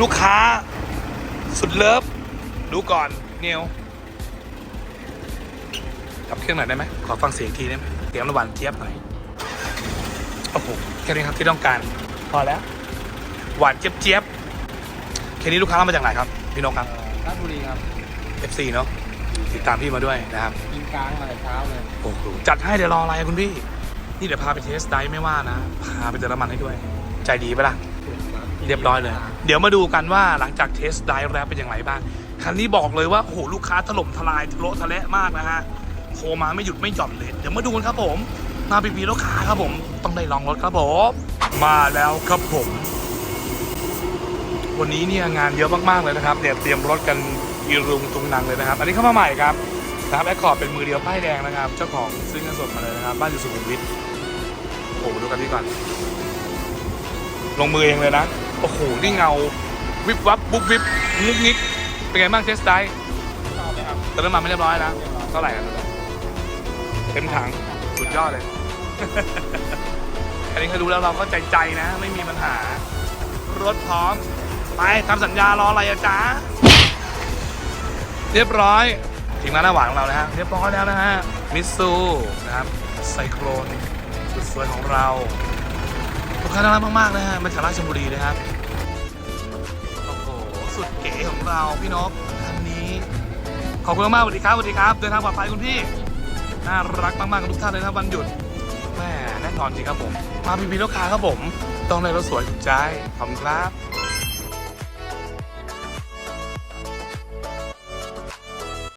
ลูกค้า สุดเลิฟ ดูก่อนเนียวดับเครื่องหน่อยได้ไหมขอฟังเสียงอีกทีได้ไหมเสียงระหว่างเจี๊ยบหน่อยโอ้โหแค่นี้ครับที่ต้องการพอแล้ว หวานเจี๊ยบเจี๊ยบแค่นี้ลูกค้าเรามาจากไหนครับพี่นกครับราชบุรีครับ FC เนาะติดตามพี่มาด้วยนะครับกินกลางมาแต่เช้าเลยโอ้โหจัดให้เดี๋ยวรออะไรอะคุณพี่ นี่เดี๋ยวพาไปเทสไดฟ์ไม่ว่านะ พาไปเติมน้ำมันให้ด้วย ใจดีปะล่ะ เรียบร้อยเลย เดี๋ยวมาดูกันว่าหลังจากเทสไดฟ์แล้วเป็นอย่างไรบ้าง คันนี้บอกเลยว่าโอ้โหลูกค้าถล่มทลายทะเลาะทะเละมากนะฮะโทรมาไม่หยุดไม่หย่อนเลย เดี๋ยวมาดูกันครับผมมาปีปีลูกค้าครับผมต้องได้ลองรถครับผมมาแล้วครับผม วันนี้เนี่ยงานเยอะมากๆเลยนะครับเดี๋ยวเตรียมรถกันอีรุงตุงนังเลยนะครับ อันนี้เข้ามาใหม่ครับนะครับแอคคอร์ดเป็นมือเดียวป้ายแดงนะครับ เจ้าของซื้อเงินสดมาเลยนะครับ บ้านอยู่สุขุมวิทโอ้โหดูกันพี่ก่อน ลงมือเองเลยนะ อ้โห นี่เงา วิบวับบุบวิบงุกงิกเป็นไงบ้างเทสไดฟ์ชอบไหมครับเติมน้ำมันไม่เรียบร้อยนะเท่าไหร่กันเต็มถังสุดยอดเลย อันนี้เคยดูแล้วเราก็ใจใจๆนะ ไม่มีปัญหา รถพร้อม ไปทำสัญญารออะไรอะจ๊ะ เรียบร้อยทีมงานหน้าหวานของเรานะฮะเรียบร้อยแล้วนะฮะมิตซูนะครับไซโครนสุดสวยของเราลูกค้าน่ารักมากๆนะฮะมาจากราชบุรีนะครับโอ้โหสุด เราพี่นกคันนี้ ขอบคุณมากสวัสดีครับสวัสดีครับ เดินทางปลอดภัยคุณพี่ น่ารักมากๆกับทุกท่านเลยนะวันหยุดแม่แน่นอนจริงครับผม มาพีพีลูกค้าครับผม ต้องได้รถสวยถูกใจขอบคุณครับ